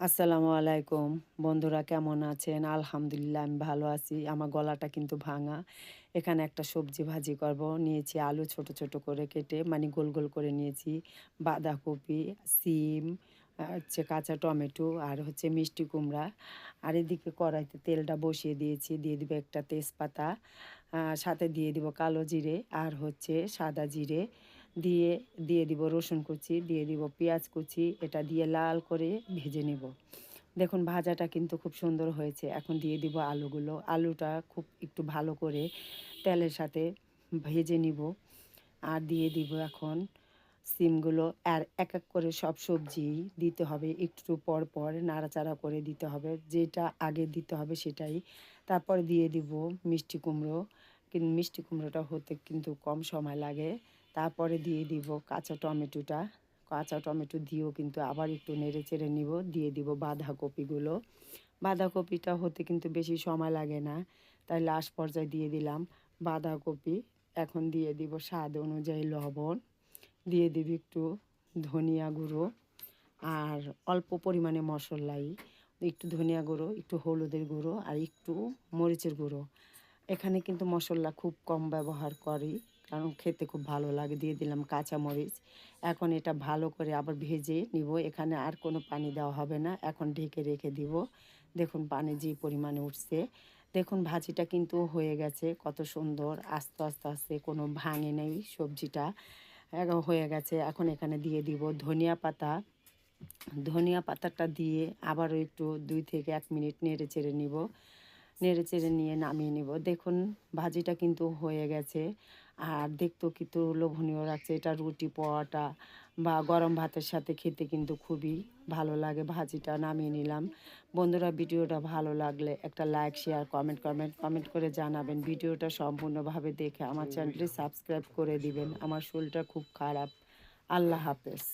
আসসালামু আলাইকুম। বন্ধুরা কেমন আছেন? আলহামদুলিল্লাহ, আমি ভালো আছি। আমার গলাটা কিন্তু ভাঙা। এখানে একটা সবজি ভাজি করব। নিয়েছি আলু ছোট ছোট করে কেটে মানে গোল গোল করে নিয়েছি। বাঁধাকপি, সিম হচ্ছে কাঁচা টমেটো আর হচ্ছে মিষ্টি কুমড়া। আর এদিকে কড়াইতে তেলটা বসিয়ে দিয়েছি। দিয়ে দিব একটা তেজপাতা। সাথে দিয়ে দিব কালো জিরে আর হচ্ছে সাদা জিরে। দিয়ে দিয়ে দিব রসুন কুচি, দিয়ে দিব পেঁয়াজ কুচি, এটা দিয়ে লাল করে ভেজে নেব। দেখুন ভাজাটা কিন্তু খুব সুন্দর হয়েছে। এখন দিয়ে দিব আলুগুলো। আলুটা খুব একটু ভালো করে তেলের সাথে ভেজে নিব। আর দিয়ে দিব এখন সিমগুলো। আর এক এক করে সব সবজি দিতে হবে। একটু পর পর নাড়াচাড়া করে দিতে হবে। যেটা আগে দিতে হবে সেটাই। তারপর দিয়ে দিব মিষ্টি কুমড়ো। মিষ্টি কুমড়োটা হতে কিন্তু কম সময় লাগে। তারপরে দিয়ে দিব কাঁচা টমেটোটা। কাঁচা টমেটো দিয়েও কিন্তু আবার একটু নেড়ে চেড়ে নিব। দিয়ে দিব বাঁধাকপিগুলো। বাঁধাকপিটা হতে কিন্তু বেশি সময় লাগে না। তাই লাস্ট পর্যায়ে দিয়ে দিলাম বাঁধাকপি। এখন দিয়ে দিব স্বাদ অনুযায়ী লবণ। দিয়ে দিবি একটু ধনিয়া গুঁড়ো আর অল্প পরিমাণে মশলাই। একটু ধনিয়া গুঁড়ো, একটু হলুদের গুঁড়ো আর একটু মরিচের গুঁড়ো। এখানে কিন্তু মশলা খুব কম ব্যবহার করি, কারণ খেতে খুব ভালো লাগে, দিয়ে দিলাম কাঁচা মরিচ এখন এটা ভালো করে আবার ভেজে নিব, এখানে আর কোনো পানি দেওয়া হবে না, এখন ঢেকে রেখে দিব। দেখুন পানি যে পরিমাণে উঠছে, দেখুন ভাজিটা কিন্তু হয়ে গেছে, কত সুন্দর, আস্তে আস্তে আস্তে কোনো ভাঙে নেই সবজিটা হয়ে গেছে। এখন এখানে দিয়ে দিব ধনিয়া পাতা। ধনিয়া পাতাটা দিয়ে আবারও একটু দুই থেকে এক মিনিট নেড়ে চেড়ে নিব। নেড়ে চেড়ে নিয়ে নামিয়ে নিব। দেখুন, ভাজিটা কিন্তু হয়ে গেছে। আর দেখতেও কিন্তু লোভনীয় লাগছে। এটা রুটি, পরোটা বা গরম ভাতের সাথে খেতে কিন্তু খুবই ভালো লাগে। ভাজিটা নামিয়ে নিলাম। বন্ধুরা, ভিডিওটা ভালো লাগলে একটা like, share, comment comment comment করে জানাবেন। ভিডিওটা সম্পূর্ণভাবে দেখে আমার চ্যানেলটি সাবস্ক্রাইব করে দিবেন। আমার শরীরটা খুব খারাপ। আল্লাহ হাফেজ।